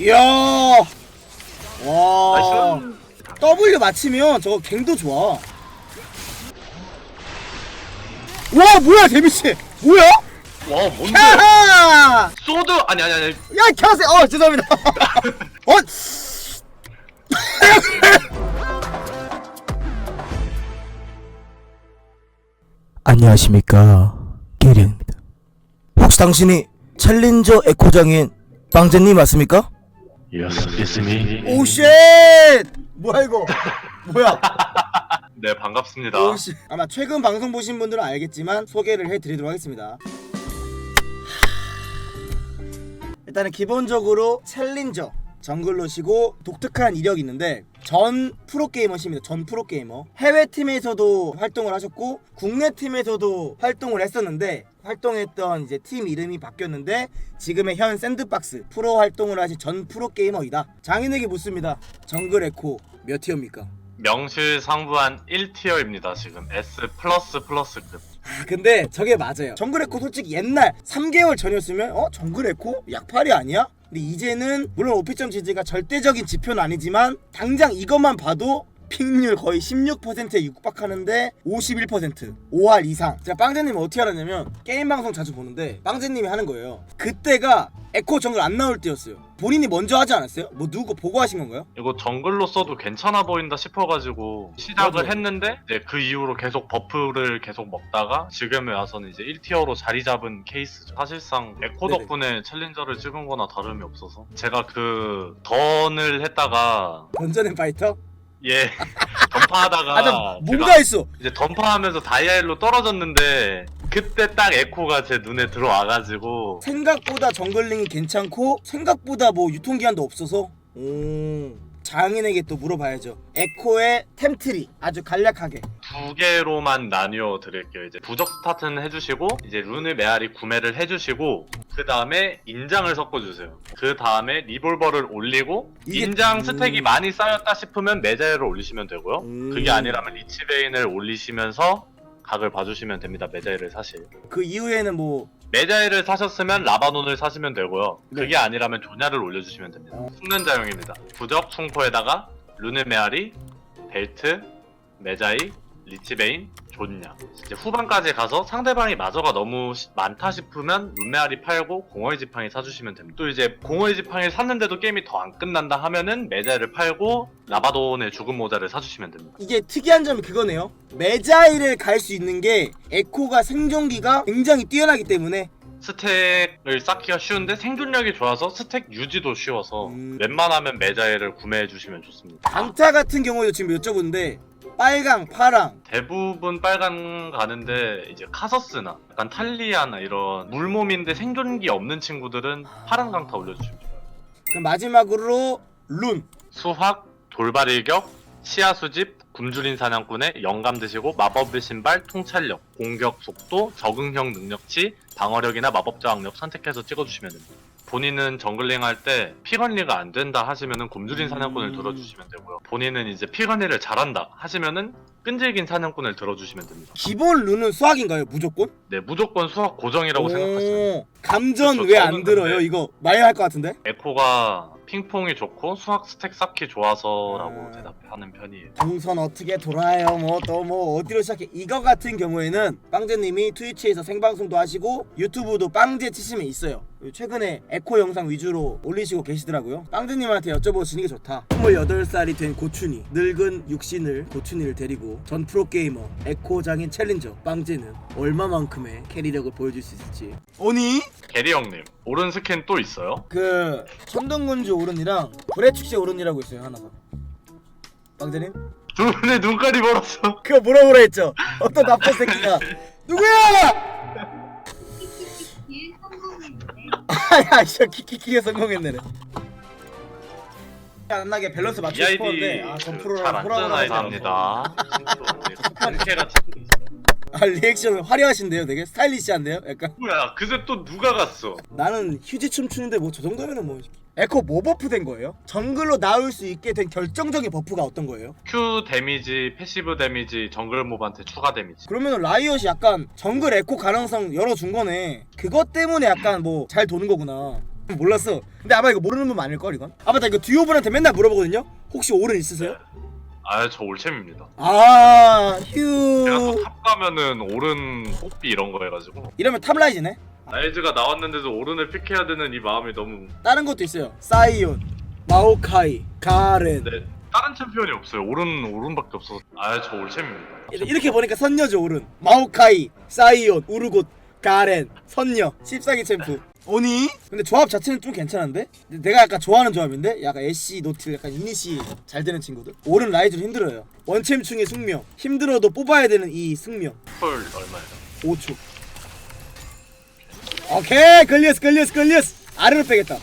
이야. 와. 나이스. W 맞히면 저거 갱도 좋아. 와 뭐야 데미지 뭐야? 와 뭔데? 하하! 소드 아니 아니 아니. 야 켜세요. 어 죄송합니다. 어? 안녕하십니까 게리입니다. 혹시 당신이 챌린저 에코장인 빵제님 맞습니까? 예스 예스미. 오쉣! 뭐야 이거? 뭐야? 네 반갑습니다. 오씨. 아마 최근 방송 보신 분들은 알겠지만 소개를 해드리도록 하겠습니다. 일단은 기본적으로 챌린저 정글러시고 독특한 이력이 있는데 전 프로게이머십니다. 전 프로게이머. 해외 팀에서도 활동을 하셨고 국내 팀에서도 활동을 했었는데 활동했던 이제 팀 이름이 바뀌었는데 지금의 현 샌드박스 프로 활동을 하신 전 프로 게이머이다. 장인에게 묻습니다. 정글 에코 몇 티어입니까? 명실상부한 1티어입니다 지금 S 플러스 플러스급. 아, 근데 저게 맞아요. 정글 에코 솔직히 옛날 3개월 전이었으면 어 정글 에코 약팔이 아니야? 근데 이제는 물론 오피점 지지가 절대적인 지표는 아니지만 당장 이것만 봐도 픽률 거의 16%에 육박하는데 51% 5할 이상 제가 빵제님 어떻게 알았냐면 게임 방송 자주 보는데 빵제님이 하는 거예요 그때가 에코 정글 안 나올 때였어요 본인이 먼저 하지 않았어요? 뭐 누구 보고 하신 건가요? 이거 정글로 써도 괜찮아 보인다 싶어가지고 시작을 맞아요. 했는데 이제 그 이후로 계속 버프를 계속 먹다가 지금에 와서는 이제 1티어로 자리 잡은 케이스죠. 사실상 에코 네네. 덕분에 챌린저를 찍은 거나 다름이 없어서 제가 그 던을 했다가 던전앤 파이터? 예. 던파하다가 아, 나 뭔가 했어. 이제 던파하면서 다이아일로 떨어졌는데 그때 딱 에코가 제 눈에 들어와가지고 생각보다 정글링이 괜찮고 생각보다 뭐 유통기한도 없어서? 오 장인에게 또 물어봐야죠 에코의 템트리 아주 간략하게 두 개로만 나뉘어 드릴게요. 이제 부적 스타트는 해주시고 이제 룬을 메아리 구매를 해주시고 그 다음에 인장을 섞어주세요. 그 다음에 리볼버를 올리고 이게- 인장 음. 스택이 많이 쌓였다 싶으면 메자를 올리시면 되고요. 음. 그게 아니라면 리치베인을 올리시면서 각을 봐주시면 됩니다. 메자일을 사실. 그 이후에는 뭐 메자일을 사셨으면 라바논을 사시면 되고요. 네. 그게 아니라면 조냐를 올려주시면 됩니다. 어. 숙는 자용입니다. 부적 충포에다가 룬의 메아리, 벨트, 메자이, 리치베인, 존냐. 이제 후반까지 가서 상대방이 마저가 너무 시- 많다 싶으면 룬메아리 팔고 공허의 지팡이 사주시면 됩니다. 또 이제 공허의 지팡이 샀는데도 게임이 더 안 끝난다 하면은 메자를 팔고 라바돈의 죽은 모자를 사주시면 됩니다. 이게 특이한 점이 그거네요 메자일을 갈수 있는 게 에코가 생존기가 굉장히 뛰어나기 때문에 스택을 쌓기가 쉬운데 생존력이 좋아서 스택 유지도 쉬워서 음. 웬만하면 메자일을 구매해 주시면 좋습니다. 강타 같은 경우에도 지금 여쭤보는데 빨강, 파랑 대부분 빨간 가는데 이제 카서스나 약간 탈리아나 이런 물몸인데 생존기 없는 친구들은 파란 강타 올려주시면 좋아요. 그럼 마지막으로 룬 수확, 돌발 일격, 시야 수집, 굶주린 사냥꾼의 영감 드시고 마법의 신발, 통찰력, 공격 속도, 적응형 능력치, 방어력이나 마법 저항력 선택해서 찍어주시면 됩니다. 본인은 정글링 할 때 피건리가 안 된다 하시면은 굶주린 사냥꾼을 음. 들어주시면 되고요. 본인은 이제 피건리를 잘한다 하시면은 끈질긴 사냥꾼을 들어주시면 됩니다. 기본 룬은 수학인가요 무조건? 네, 무조건 수학 고정이라고 생각하시면 돼요. 오, 감전 그렇죠. 왜 안 저는 들어요? 근데- 이거 많이 할것 같은데? 에코가 핑퐁이 좋고 수학 스택 쌓기 좋아서라고 아. 대답하는 편이에요. 동선 어떻게 돌아요? 뭐 또 뭐 어디로 시작해? 이거 같은 경우에는 빵제님이 트위치에서 생방송도 하시고 유튜브도 빵제 치시면 있어요. 최근에 에코 영상 위주로 올리시고 계시더라고요. 빵제님한테 여쭤보시는 게 좋다. 28살이 된 고춘이 늙은 육신을 고춘이를 데리고 전 프로게이머 에코장인 챌린저 빵제는 얼마만큼의 캐리력을 보여줄 수 있을지. 오니? 게리 형님, 오른 스캔 또 있어요? 그 천둥군주 오른이랑 불의축제 오른이라고 있어요 하나가. 빵제님? 두 분의 눈깔이 멀었어. 그거 물어보라 했죠. 어떤 나쁜 새끼가 누구야? 아야, 씨, 키키키에 성공했네. 안 나게 밸런스 맞추고 싶었는데 아, 전 프로랑 잘안 뜨는 프로랑 아이답니다. 이렇게가 아, 리액션 화려하신데요, 되게 스타일리시한데요, 약간. 뭐야? 그새 또 누가 갔어? 나는 휴지 춤 추는데 뭐 저 정도면은 뭐 에코 뭐 버프 된 거예요? 정글로 나올 수 있게 된 결정적인 버프가 어떤 거예요? Q 데미지, 패시브 데미지, 정글 몹한테 추가 데미지. 그러면 라이엇이 약간 정글 에코 가능성 열어준 거네. 그것 때문에 약간 뭐 잘 도는 거구나. 몰랐어 근데 아마 이거 모르는 분 많을걸 이건 아 맞다 이거 듀오분한테 맨날 물어보거든요 혹시 오른 있으세요? 아 저 올챔입니다. 아 제가 또휴탑 가면은 오른 뽑기 이런 거 해가지고 이러면 탑라이즈네 라이즈가 나왔는데도 오른을 픽해야 되는 이 마음이 너무 다른 것도 있어요 사이온 마오카이 가렌 근데 다른 챔피언이 없어요. 오른 오른밖에 없어서 아저 올챔입니다. 이렇게 보니까 선녀죠 오른 마오카이 사이온 우르곳 가렌 선녀 14기 챔프 오니? 근데 조합 자체는 좀 괜찮은데? 근데 내가 약간 좋아하는 조합인데? 약간 애쉬 노틸 약간 이니시 잘 되는 친구들 오른 라이즈는 힘들어요 원챔충의 숙명 힘들어도 뽑아야 되는 이 숙명 펄 얼마예요? 5초 오케이 걸렸어 걸렸어 걸렸어. 아래로 빼겠다.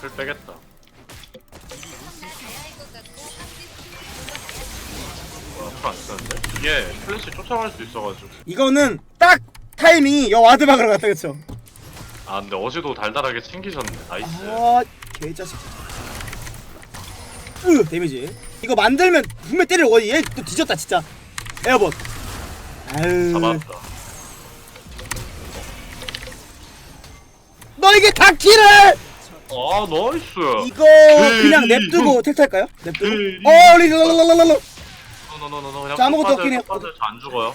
풀 빼겠다. 풀안 쓰는데? 이게 플래시 쫓아갈 수 있어가지고. 이거는 딱 타이밍이 여 와드 박으러 갔다 그쵸? 아 근데 어제도 달달하게 챙기셨네. 나이스. 아 개자식. 으 데미지. 이거 만들면 분명 때리고 얘또 뒤졌다 진짜. 에어봇. 아유. 잡았다 너에게 닥치를! 아 나이스. 이거 그냥 냅두고 텔 탈까요? 냅두고. 어 리랄랄랄랄랄 노노노노 그냥 저 아무것도 없긴 해요. 빠져요 안 죽어요.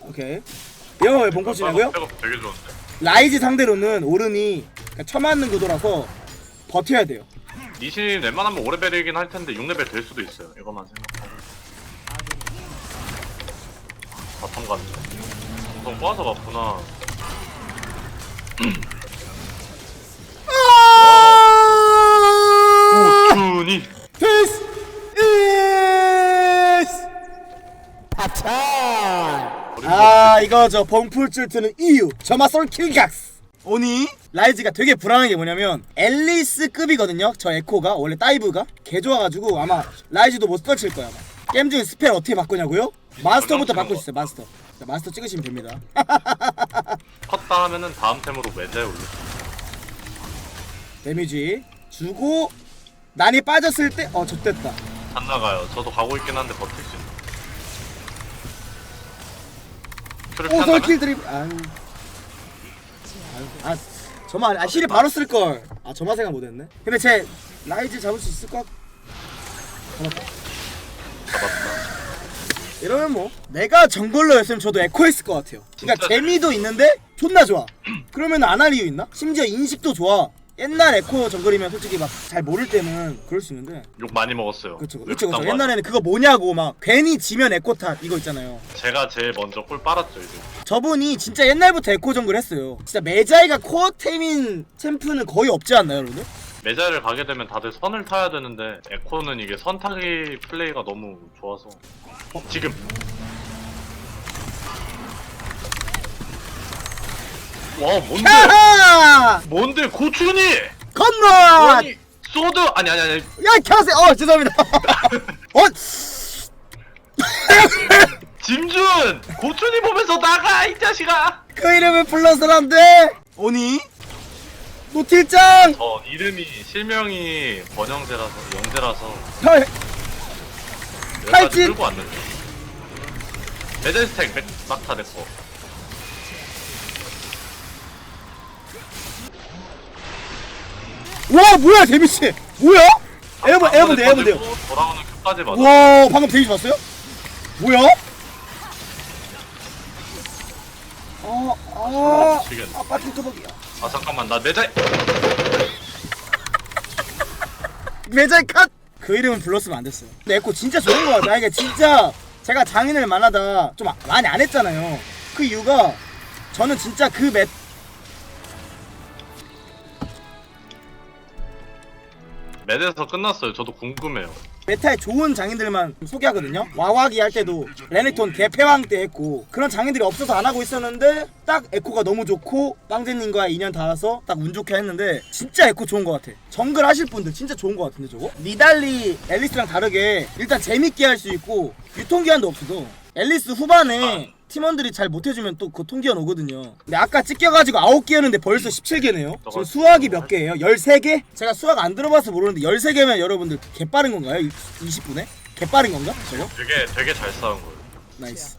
오케이. 이거 왜 본코치냐고요? 백업 되게 좋은데. 라이즈 상대로는 오른이 처맞는 구도라서 버텨야 돼요. 니신 웬만하면 5레벨이긴 할 텐데 6레벨 될 수도 있어요. 이것만 생각하고 바텀 갔네. 우선 꼬아서 갔구나. 아 오춘이 This is 아차. 아 이거 저 범풀줄 트는 이유. 저마 솔 킬각스. 오니? 라이즈가 되게 불안한 게 뭐냐면 앨리스급이거든요? 저 에코가? 원래 다이브가? 개 좋아가지고 아마 라이즈도 못 떨칠 거야 아마. 게임 중에 스펠 어떻게 바꾸냐고요? 마스터부터 바꿀 수 있어요 마스터. 자, 마스터 찍으시면 됩니다 컸다 하면은 다음 템으로 매자에 올려. 데미지 주고 난이 빠졌을 때 어 좆됐다. 안 나가요. 저도 가고 있긴 한데 버틸 수 큐를 오 피한다면? 솔킬 드립 아유 아유 아 저만 아 실이 바로 쓸걸. 아 저만 생각 못했네. 근데 제 라이즈 잡을 수 있을 것 같... 잡았다 이러면 뭐. 내가 정글러였으면 저도 에코 했을 것 같아요. 그러니까 재미도 있는데 존나 좋아. 그러면 안 할 이유 있나? 심지어 인식도 좋아. 옛날 에코 정글이면 솔직히 막 잘 모를 때는 그럴 수 있는데. 욕 많이 먹었어요. 그쵸 왜 그쵸 그딴 그쵸 거 옛날에는 그거 뭐냐고 막 괜히 지면 에코 탓 이거 있잖아요. 제가 제일 먼저 꿀 빨았죠 이제. 저분이 진짜 옛날부터 에코 정글 했어요. 진짜 메자이가 코어템인 챔프는 거의 없지 않나요, 여러분들? 매자를 가게 되면 다들 선을 타야 되는데 에코는 이게 선 타기 플레이가 너무 좋아서 어, 지금 와 뭔데 야하! 뭔데 고춘이 건너! 아니 소드 아니 아니 아니 야, 켜세요! 어, 죄송합니다. 어? 짐준 고춘이 보면서 나가 이 자식아 그 이름을 불러서는 안 돼! 오니? 노틸짱! 저 이름이 실명이 번영재라서 영재라서 여기까지 탈진! 끌고 왔는데 매자 스택 백- 막타 내꺼 와, 뭐야, 데미지! 뭐야? 에어본, 에어본데, 에어본데요. 돌아오는 큐까지 맞아 와, 방금 데미지 봤어요? 뭐야? 아, 아, 미치겠네. 아빠 팅터벅이야. 아 잠깐만 나 매자 매장 컷! 그 이름은 불렀으면 안 됐어요. 근데 에코 진짜 좋은 거 같아. 이게 진짜 제가 장인을 만나다 좀 많이 안 했잖아요. 그 이유가 저는 진짜 그 매, 매대에서 끝났어요 저도 궁금해요 메타에 좋은 장인들만 소개하거든요. 와와기 할 때도 레네톤 개패왕 때 했고 그런 장인들이 없어서 안 하고 있었는데 딱 에코가 너무 좋고 빵제님과 인연 닿아서 딱 운 좋게 했는데 진짜 에코 좋은 것 같아. 정글 하실 분들 진짜 좋은 것 같은데 저거? 니달리 앨리스랑 다르게 일단 재밌게 할 수 있고 유통기한도 없어도 앨리스 후반에 팀원들이 잘 못해주면 또그 통기한 오거든요. 근데 아까 찢겨가지고 9개였는데 벌써 17개네요. 지금 수학이 몇 개예요? 13개? 제가 수학 안 들어봐서 모르는데 13개면 여러분들 개빠른 건가요? 20분에? 개빠른 건가? 저거? 되게 되게 잘 싸운 거예요 나이스.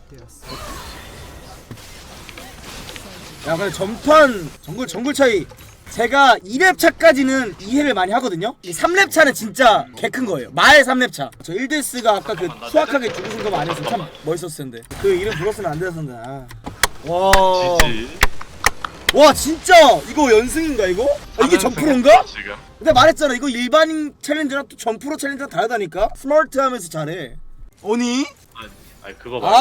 야 근데 전판 정글 정글 차이 제가 2렙 차까지는 이해를 많이 하거든요 이 3렙 차는 진짜 개 큰 거예요 마의 3렙 차 저 1데스가 아까 그 수확하게 죽으신 거만 안 했으면 참 멋있었을 텐데 그 이름 불렀으면 안 되었는데 아. 와... 와 진짜 이거 연승인가 이거? 아, 이게 전프로인가? 지금. 근데 말했잖아 이거 일반인 챌린저랑 또 전프로 챌린저랑 다르다니까 스마트하면서 잘해 오니? 아니, 아니 그거 말. 아,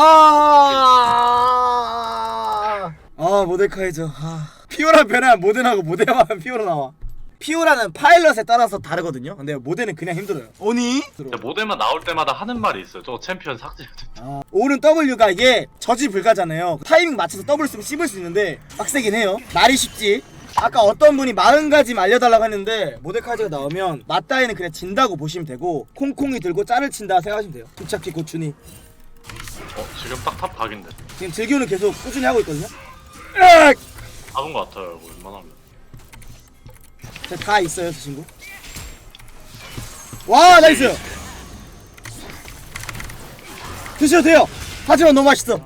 아 모데카이저. 아. 피오라 변화 모덴하고 모덴하면 피오라 나와. 피오라는 파일럿에 따라서 다르거든요. 근데 모덴은 그냥 힘들어요. 오니? 근데 모델만 나올 때마다 하는 말이 있어요. 저거 챔피언 삭제해야 된다. 아, 오는 W가 이게 저지 불가잖아요. 타이밍 맞춰서 W 쓰면 씹을 수 있는데 빡세긴 해요. 말이 쉽지. 아까 어떤 분이 40가지 알려달라고 했는데 모데카이저가 나오면 맞다이는 그냥 진다고 보시면 되고 콩콩이 들고 짤을 친다 생각하시면 돼요. 두차키 고추니. 어, 지금 딱 탑 각인데. 지금 즐기는 계속 꾸준히 하고 있거든요. 으악! 잡은 것 같아요. 이거 웬만하면. 저다 있어요, 저 친구. 와, 나이스. 드셔도 돼요. 하지만 너무 맛있어.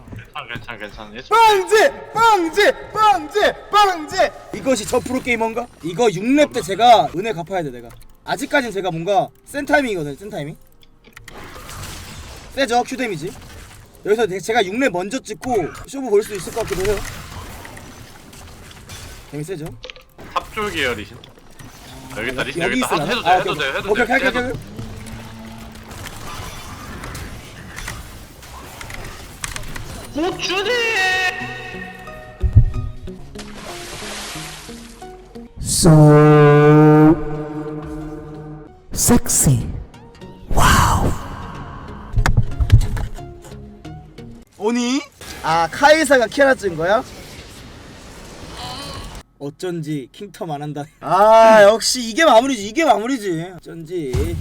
괜찮, 괜찮, 괜찮. 빵제, 빵제, 빵제, 빵제. 이것이 저 프로 게이머인가? 이거 6렙 때 제가 은혜 갚아야 돼, 내가. 아직까진 제가 뭔가 센 타이밍이거든요, 센 타이밍. 세죠, 큐 데미지. 여기서 제- 제가 6렙 먼저 찍고 쇼부 볼 수 있을 것 같기도 해요. 데미 세죠? 탑줄 계열이신. 여기 있다, 리신 여기 있다. 있으려나? 해도 돼, 아, 해도 돼, 해도 오케이, 돼. 오케이, 해도 오케이, 돼. 오케이. 고추니! so sexy. 오니? 아 카이사가 키아라 찍은 거야? 어쩐지 킹텀 안 한다. 아 역시 이게 마무리지 이게 마무리지. 어쩐지.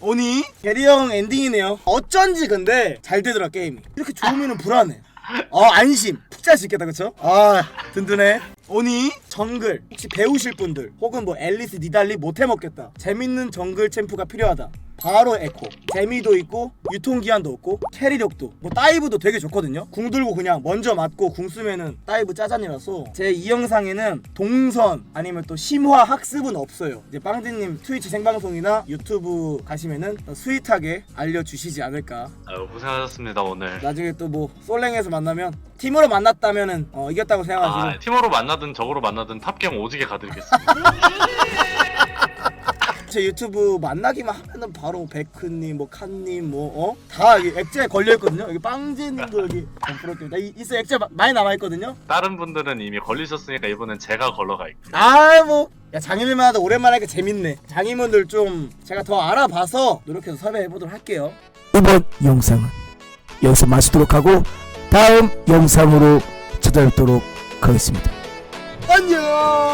오니? 게리 형 엔딩이네요. 어쩐지 근데 잘 되더라 게임이. 이렇게 좋으면은 불안해. 어 안심. 푹 잘 수 있겠다 그쵸? 아 든든해. 오니 정글 혹시 배우실 분들 혹은 뭐 앨리스 니달리 못해 먹겠다. 재밌는 정글 챔프가 필요하다. 바로 에코. 재미도 있고 유통기한도 없고 캐리력도 뭐 다이브도 되게 좋거든요. 궁 들고 그냥 먼저 맞고 궁 쓰면은 다이브 짜잔이라서 제 이 영상에는 동선 아니면 또 심화 학습은 없어요. 이제 빵디님 트위치 생방송이나 유튜브 가시면은 더 스윗하게 알려주시지 않을까 아유, 고생하셨습니다, 오늘. 나중에 또 뭐 솔랭에서 만나면 팀으로 만났다면은 어, 이겼다고 생각하시고 아, 팀으로 만나 든 적으로 만나든 탑경 오지게 가드리겠습니다. 제 유튜브 만나기만 하면은 바로 베크님 뭐 칸님 뭐어다 액자에 걸려 있거든요? 여기 빵제님도 여기 나 이- 있어 액자 마- 많이 남아 있거든요? 다른 분들은 이미 걸리셨으니까 이번엔 제가 걸러가 있고. 아뭐 야 장인들만 하다 오랜만에 하니까 재밌네. 장인분들 좀 제가 더 알아봐서 노력해서 섭외해 보도록 할게요. 이번 영상은 여기서 마치도록 하고 다음 영상으로 찾아뵙도록 하겠습니다. 안녕.